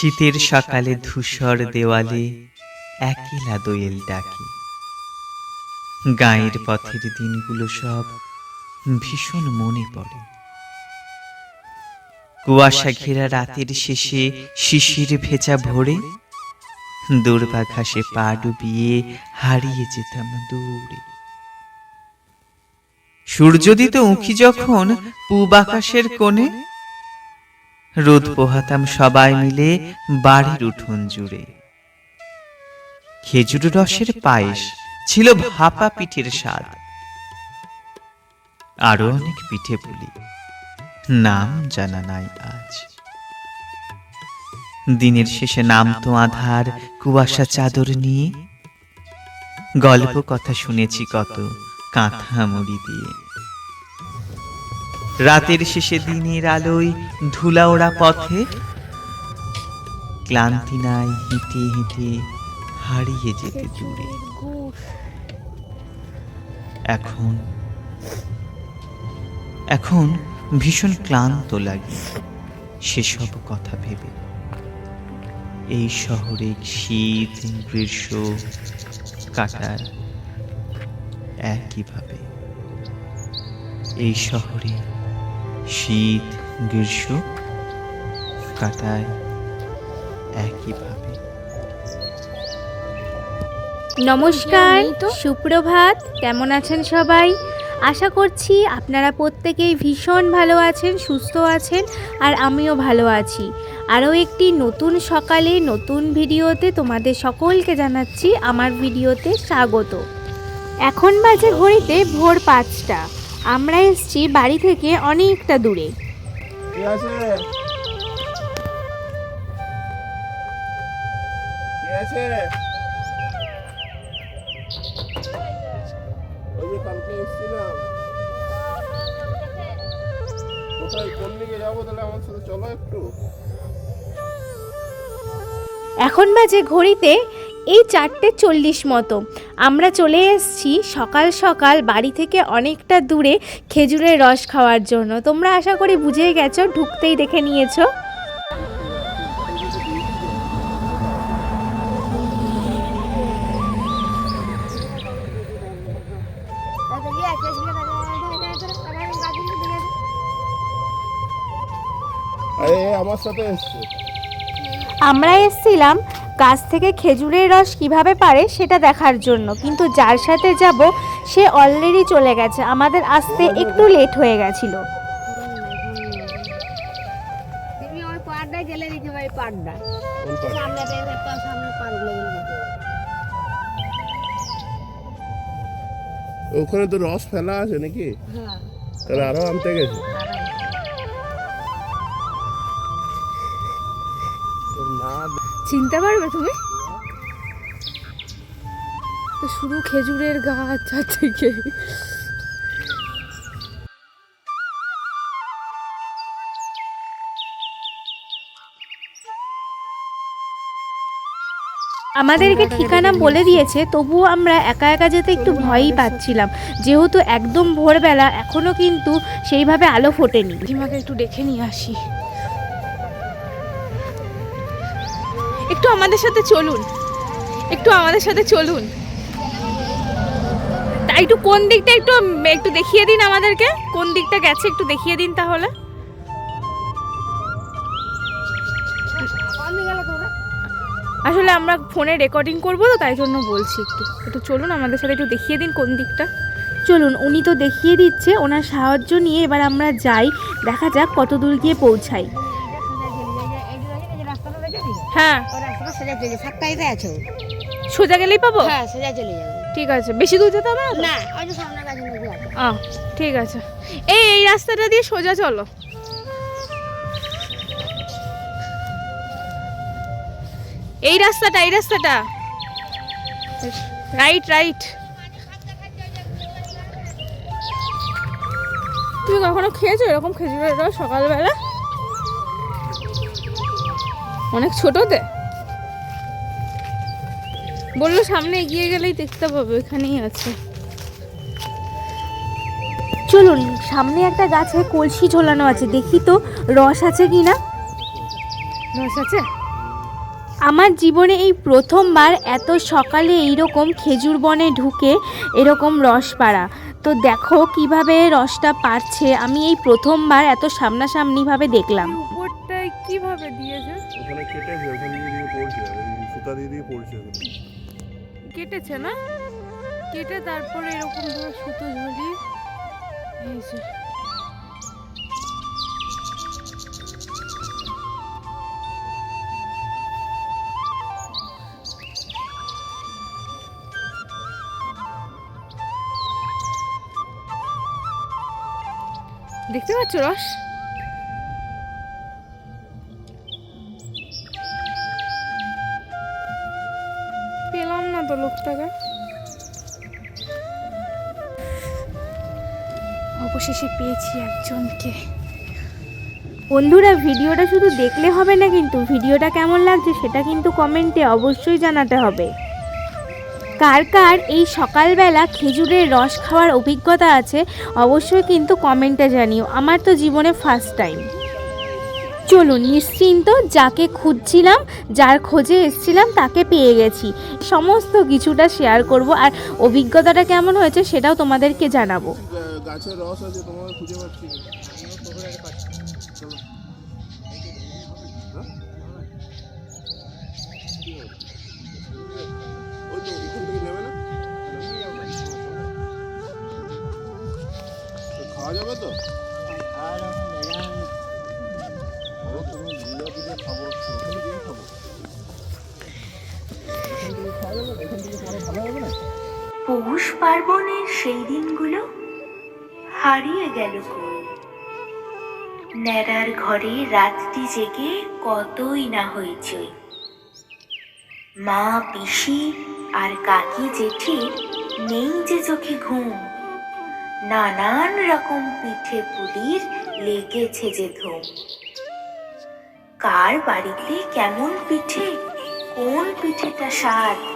শীতের সকালে ধূসর দেওয়ালে একলা দোয়েল ডাকে। গায়ের পথের দিনগুলো সব ভীষণ মনে পড়ে। কুয়াশা ঘেরা রাতের শেষে শিশির ভেজা ভোরে দূর্বা ঘাসে পা ডুবিয়ে হারিয়ে যেতাম দূরে। সূর্যোদিত উঁকি যখন পূব আকাশের কোণে রোদ পোহাতাম সবাই মিলে বাড়ির উঠোন জুড়ে। খেজুর রসের পায়েস ছিল ভাপা পিঠের স্বাদ। আরও অনেক পিঠে পুলি, নাম জানা নাই আজ। দিনের শেষে নামতো আধার, কুয়াশা চাদর নিয়ে। গল্প কথা শুনেছি কত কাঁথা মুড়ি দিয়ে। রাতের শেষে দিনের আলোয় ধুলা ওড়া পথে ক্লান্তি নাই হেঁটে হেঁটে হারিয়ে যেতে দূরে। এখন এখন ভীষণ ক্লান্ত লাগে সেসব কথা ভেবে। এই শহরে শীত গ্রীষ্ম কাটার একইভাবে। এই শহরে শীত গ্রীষ্ম কাটায় একইভাবে। নমস্কার সুপ্রভাত কেমন আছেন সবাই? আশা করছি আপনারা প্রত্যেকেই ভীষণ ভালো আছেন সুস্থ আছেন আর আমিও ভালো আছি। আরও একটি নতুন সকালে নতুন ভিডিওতে তোমাদের সকলকে জানাচ্ছি আমার ভিডিওতে স্বাগত। এখন বাজে ঘড়িতে ভোর পাঁচটা। আমরা এসছি বাড়ি থেকে অনেকটা দূরে। এখন বাজে ঘড়িতে এই চারটে চল্লিশ মতো। আমরা চলে এসেছি সকাল সকাল বাড়ি থেকে অনেকটা দূরে খেজুরের রস খাওয়ার জন্য। তোমরা আশা করি বুঝেই গেছো ঢুকতেই দেখে নিয়েছো। আমার সাথে আমরা এসছিলাম গাছ থেকে খেজুরের রস কীভাবে পারে সেটা দেখার জন্য। কিন্তু যার সাথে যাব সে অলরেডি চলে গেছে। আমাদের আসতে একটু লেট হয়ে গেছিল। ওখানে তো রস ফেলা আছে নাকি? হ্যাঁ। তাহলে আরও আনতে গেছে। চিনতে পারবে তুমি? তো শুধু খেজুরের গাছ থেকে। আমাদেরকে ঠিকানা বলে দিয়েছে তবুও আমরা একা একা যেতে একটু ভয়ই পাচ্ছিলাম। যেহেতু একদম ভোরবেলা এখনও কিন্তু সেইভাবে আলো ফোটেনি। দিমাকে একটু ডেকে নিয়ে আসি। একটু আমাদের সাথে চলুন। একটু আমাদের সাথে চলুন। তা একটু কোন দিকটা একটু একটু দেখিয়ে দিন আমাদেরকে। কোন দিকটা গেছে একটু দেখিয়ে দিন তাহলে। আসলে আমরা ফোনে রেকর্ডিং করব তো, তাই জন্য বলছি একটু। একটু চলুন আমাদের সাথে একটু দেখিয়ে দিন কোন দিকটা। চলুন, উনি তো দেখিয়ে দিচ্ছে, ওনার সাহায্য নিয়ে এবার আমরা যাই। দেখা যাক কত দূর গিয়ে পৌঁছাই। হ্যাঁ। রাস্তাটা সোজা চলে সাতটাইতে আছো? সোজা গেলেই পাবো? হ্যাঁ সোজা চলে যাবে। ঠিক আছে। বেশি দূর যেতে হবে না? ওই যে সামনে গাছ নদী আছে। আহ, ঠিক আছে। এই এই রাস্তাটা দিয়ে সোজা চলো। এই রাস্তাটা এই রাস্তাটা। রাইট রাইট তুমি কখনো খেয়েছো? এরকম খেজুরের রস সকালবেলা? অনেক ছোটতে বলল সামনে এগিয়ে গেলেই দেখতে পাবে এখানেই আছে। চলুন সামনে একটা গাছে কলসি ঝোলানো আছে দেখি তো রস আছে কি না রস আছে? আমার জীবনে এই প্রথমবার এত সকালে এইরকম খেজুর বনে ঢুকে এরকম রস পাড়া। তো দেখো কীভাবে রসটা পাচ্ছে আমি এই প্রথমবার এত সামনাসামনিভাবে দেখলাম। উপরটায় কীভাবে দিয়েছে? ওখানে কেটেছে ওখানে দিয়ে দিয়ে পড়ছে সুতা দিয়ে দিয়ে পড়ছে কেটেছে না? কেটে তারপরে এরকম ধরে সুতো ঝুলিয়ে যে। দেখতে পাচ্ছ রস? অবশেষে পেয়েছি একজনকে। বন্ধুরা, ভিডিওটা শুধু দেখলে হবে না কিন্তু ভিডিওটা কেমন লাগছে সেটা কিন্তু কমেন্টে অবশ্যই জানাতে হবে। কার কার এই সকালবেলা খেজুরের রস খাওয়ার অভিজ্ঞতা আছে, অবশ্যই কিন্তু কমেন্টে জানিও। আমার তো জীবনে ফার্স্ট টাইম চলুন, নিশ্চিন্ত যাকে খুঁজছিলাম, যার খোঁজে এসছিলাম, তাকে পেয়ে গেছি সমস্ত কিছুটা শেয়ার করব, আর অভিজ্ঞতাটা কেমন হয়েছে সেটাও তোমাদেরকে জানাব। হ্যাঁ? খাওয়া যাবে তো পৌষ পার্বণের সেই দিনগুলো হারিয়ে গেল কই? ন্যাড়ার ঘরে রাতটি জেগে কতই না হইচই মা, পিসি আর কাকি জেঠি নেই যে চোখে ঘুম। নানান রকম পিঠে পুলির লেগেছে যে ধুম। কার বাড়িতে কেমন পিঠে, কোন পিঠেটা স্বাদ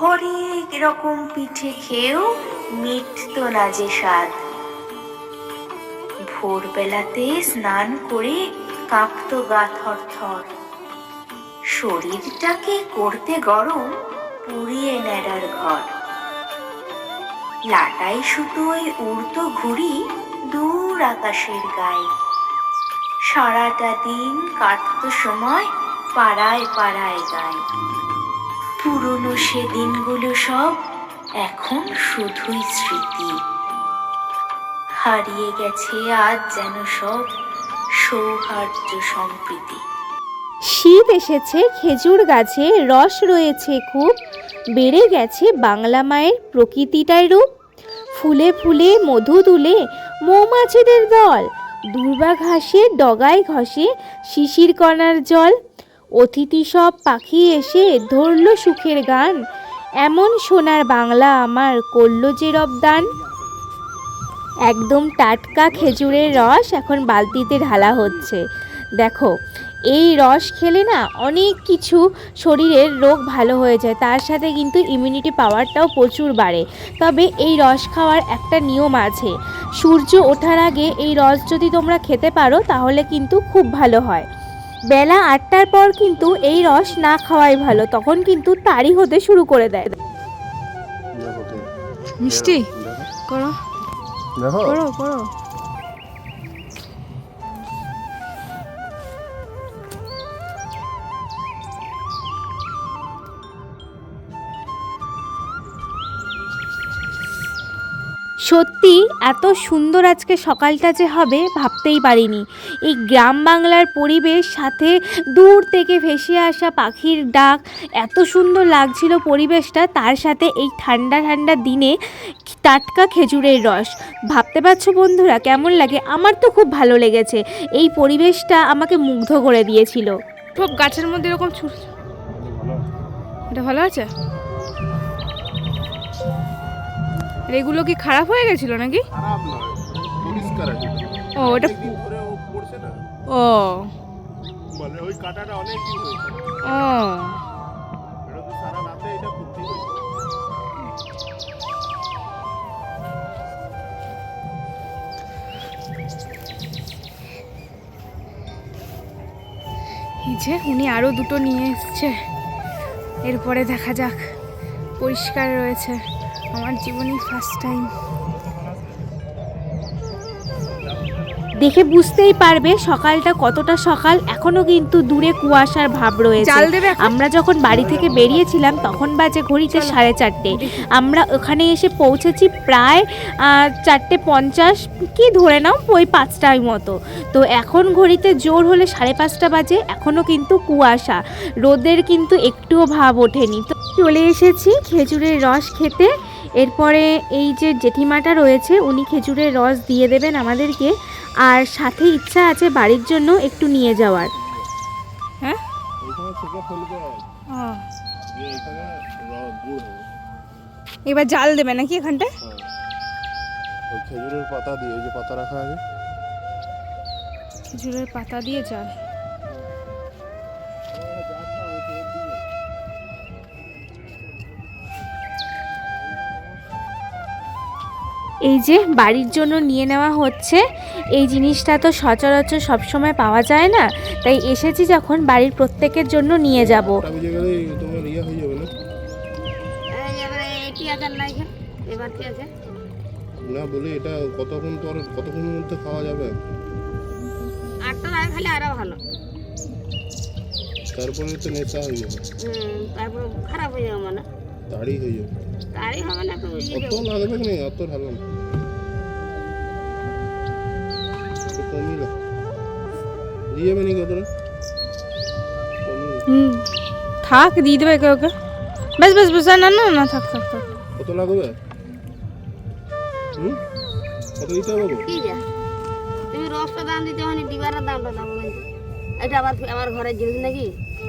হরেক রকম পিঠে খেয়েও মিটত না যে স্বাদ। ভোরবেলাতে স্নান করে কাঁপতো গা থর থর শরীরটাকে করতে গরম পুড়িয়ে নেড়ার ঘর। লাটাই সুতোয় উড়তো ঘুড়ি দূর আকাশের গায়ে। সারাটা দিন কাটতো সময় পাড়ায় পাড়ায় গায়। পুরনো সে দিনগুলো সব এখন শুধুই স্মৃতি। হারিয়ে গেছে আজ যেন সব সৌহার্দ্য সম্প্রীতি। শীত এসেছে, খেজুর গাছে রস রয়েছে খুব, বেড়ে গেছে বাংলা মায়ের প্রকৃতিটাই রূপ। ফুলে ফুলে মধু তুলে মৌমাছিদের দল দুর্বা ঘাসে ডগায় ঘষে শিশির কণার জল। অতিথি সব পাখি এসে ধরল সুখের গান। এমন সোনার বাংলা আমার করল যে রবদান একদম টাটকা খেজুরের রস এখন বালতিতে ঢালা হচ্ছে। দেখো, এই রস খেলে না অনেক কিছু শরীরের রোগ ভালো হয়ে যায়, তার সাথে কিন্তু ইমিউনিটি পাওয়ারটাও প্রচুর বাড়ে। তবে এই রস খাওয়ার একটা নিয়ম আছে, সূর্য ওঠার আগে এই রস যদি তোমরা খেতে পারো তাহলে কিন্তু খুব ভালো হয়। বেলা আটটার পর কিন্তু এই রস না খাওয়াই ভালো তখন কিন্তু তারি হতে শুরু করে দেয়। মিষ্টি? করো। দেখো। করো করো। সত্যি এত সুন্দর আজকে সকালটা যে হবে ভাবতেই পারিনি। এই গ্রাম বাংলার পরিবেশ সাথে দূর থেকে ভেসে আসা পাখির ডাক, এত সুন্দর লাগছিল পরিবেশটা, তার সাথে এই ঠান্ডা ঠান্ডা দিনে টাটকা খেজুরের রস। ভাবতে পারছ বন্ধুরা কেমন লাগে? আমার তো খুব ভালো লেগেছে। এই পরিবেশটা আমাকে মুগ্ধ করে দিয়েছিল। সব গাছের মধ্যে এরকম এটা ভালো আছে? এগুলো কি খারাপ হয়ে গেছিল নাকি? ও ওটা ও ও। ওই কাঁটাটা অনেক দিন হয়েছে। যে উনি আরও দুটো নিয়ে এসছে। এরপরে দেখা যাক পরিষ্কার রয়েছে। আমার জীবনে ফার্স্ট টাইম দেখে বুঝতেই পারবে সকালটা কতটা সকাল এখনও কিন্তু দূরে কুয়াশার ভাব রয়েছে? আমরা যখন বাড়ি থেকে বেরিয়েছিলাম তখন বাজে ঘড়িতে সাড়ে চারটে। আমরা ওখানে এসে পৌঁছেছি প্রায় চারটে পঞ্চাশ কি ধরে নাও ওই পাঁচটার মতো। তো এখন ঘড়িতে জোর হলে সাড়ে পাঁচটা বাজে এখনও কিন্তু কুয়াশা। রোদের কিন্তু একটুও ভাব ওঠেনি। তো চলে এসেছি খেজুরের রস খেতে। এরপরে এই যে জেঠিমাটা রয়েছে উনি খেজুরের রস দিয়ে দেবেন আমাদেরকে। আর সাথে ইচ্ছা আছে বাড়ির জন্য একটু নিয়ে যাওয়ার। হয়? হবে এবার জাল দেবে নাকি এখানটায়? হ্যাঁ। খেজুরের পাতা দিয়ে ওই যে পাতা রাখা আছে। খেজুরের পাতা দিয়ে জাল। এই যে বাড়ির জন্য নিয়ে নেওয়া হচ্ছে এই জিনিসটা তো সচরাচর সবসময় পাওয়া যায় না। তাই এসেছি যখন বাড়ির প্রত্যেকের জন্য নিয়ে যাব। ইয়ে না? না বলি এটা কতক্ষণ পর কতক্ষণের মধ্যে খাওয়া যাবে? আটটা আগে খালি আরও ভালো। তারপরে তো নেশা হয়ে যাবে। হুম তারপর খারাপ হয়ে যাবে মানে। দাড়ি হয়ে যাবে। তারই হবে না একটু ইয়ে অত। লাগবে কি নেই অত ঢালো না কমই লাগ দিয়ে যাবে নাকি অতটা। হুম থাক দিয়ে দেবে কেউ ওকে। বেশ বেশ বেশ না না না থাক থাক থাক। কত লাগবে? হুম? কত দিতে হবে কি যা? তুমি রসটা দাম দিতে হয়নি ডিবারের দামটা দাম কিন্তু। এটা আবার আমার ঘরের জিনিস নাকি?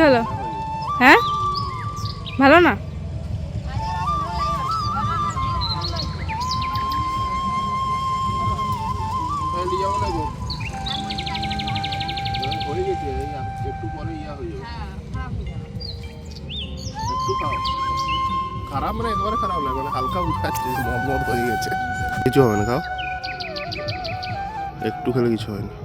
হয়ে? যাবে একটু খাও খারাপ মানে খারাপ না? মানে হালকা হয়ে গেছে কিছু হবে না, খাও। একটু খেলে কিছু হয় না।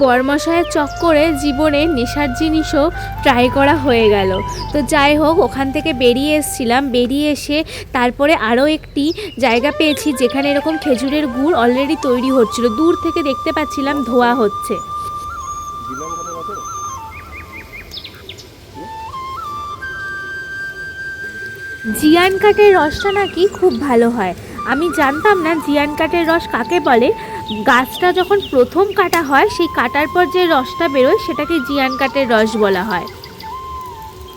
বরমশায়ের চক্করে জীবনে নেশার জিনিসও ট্রাই করা হয়ে গেল। তো যাই হোক, ওখান থেকে বেরিয়ে এসেছিলাম। বেরিয়ে এসে তারপরে আরও একটি জায়গা পেয়েছি যেখানে এরকম খেজুরের গুড় অলরেডি তৈরি হচ্ছিল। দূর থেকে দেখতে পাচ্ছিলাম ধোয়া হচ্ছে। জিয়ান কাঠের রসটা নাকি খুব ভালো হয়। আমি জানতাম না জিয়ান কাঠের রস কাকে বলে। গাছটা যখন প্রথম কাটা হয়, সেই কাটার পর যে রসটা বেরোয়, সেটাকে জিয়ান কাঠের রস বলা হয়।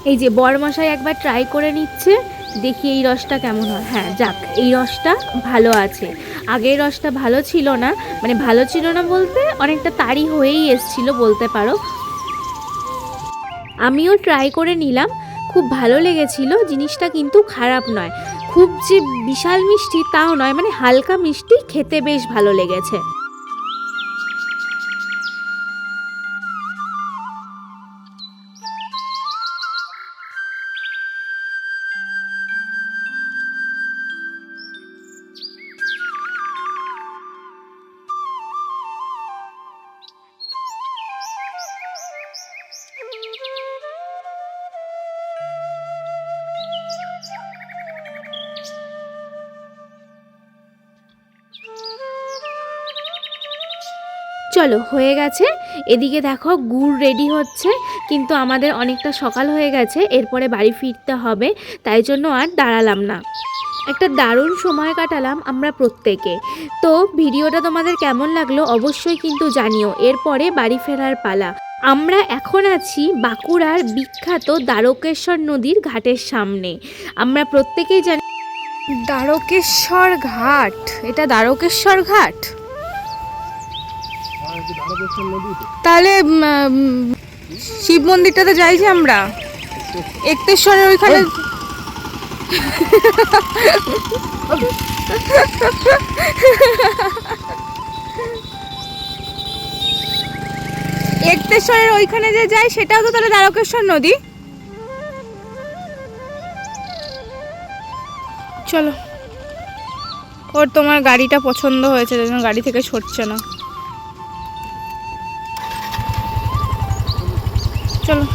এই যে বরমশাই একবার ট্রাই করে নিচ্ছে, দেখি এই রসটা কেমন হয়। হ্যাঁ যাক, এই রসটা ভালো আছে। আগের রসটা ভালো ছিল না মানে ভালো ছিল না বলতে অনেকটা তাড়ি হয়েই এসছিল বলতে পারো। আমিও ট্রাই করে নিলাম, খুব ভালো লেগেছিল, জিনিসটা কিন্তু খারাপ নয়। খুব যে বিশাল মিষ্টি তাও নয় মানে হালকা মিষ্টি খেতে বেশ ভালো লেগেছে। চলো, হয়ে গেছে। এদিকে দেখো, গুড় রেডি হচ্ছে, কিন্তু আমাদের অনেকটা সকাল হয়ে গেছে, এরপরে বাড়ি ফিরতে হবে, তাই জন্য আর দাঁড়ালাম না। একটা দারুণ সময় কাটালাম আমরা প্রত্যেকে। তো ভিডিওটা তোমাদের কেমন লাগল অবশ্যই কিন্তু জানিও, এরপরে বাড়ি ফেরার পালা। আমরা এখন আছি বাঁকুড়ার বিখ্যাত দ্বারকেশ্বর নদীর ঘাটের সামনে। আমরা প্রত্যেকেই জানি দ্বারকেশ্বর ঘাট, এটা দ্বারকেশ্বর ঘাট? তাহলে শিব মন্দিরটাতে যাই যে আমরা। একতেশ্বরের ওইখানে একতেশ্বরের ওইখানে যে যাই, সেটাও তো তাহলে দ্বারকেশ্বর নদী। চলো। ওর তোমার গাড়িটা পছন্দ হয়েছে গাড়ি থেকে সরছে না। চলো।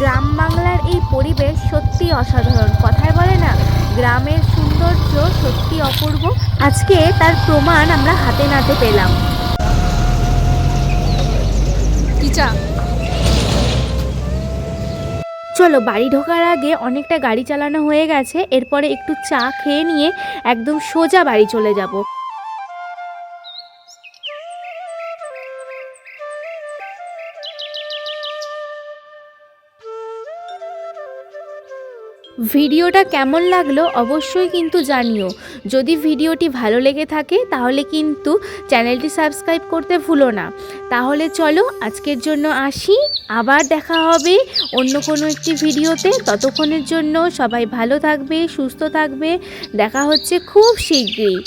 গ্রাম বাংলার এই পরিবেশ সত্যি অসাধারণ। কথায় বলে না গ্রামের সৌন্দর্য সত্যি অপূর্ব। আজকে তার প্রমাণ আমরা হাতে নাতে পেলাম। চলো বাড়ি ঢোকার আগে অনেকটা গাড়ি চালানো হয়ে গেছে। এরপরে একটু চা খেয়ে নিয়ে একদম সোজা বাড়ি চলে যাব। ভিডিওটা কেমন লাগল অবশ্যই কিন্তু জানিও। যদি ভিডিওটি ভালো লেগে থাকে, তাহলে কিন্তু চ্যানেলটি সাবস্ক্রাইব করতে ভুলো না। তাহলে চলো আজকের জন্য আসি, আবার দেখা হবে অন্য কোনো একটি ভিডিওতে। ততক্ষণের জন্য সবাই ভালো থাকবে, সুস্থ থাকবে। দেখা হচ্ছে খুব শীঘ্রই।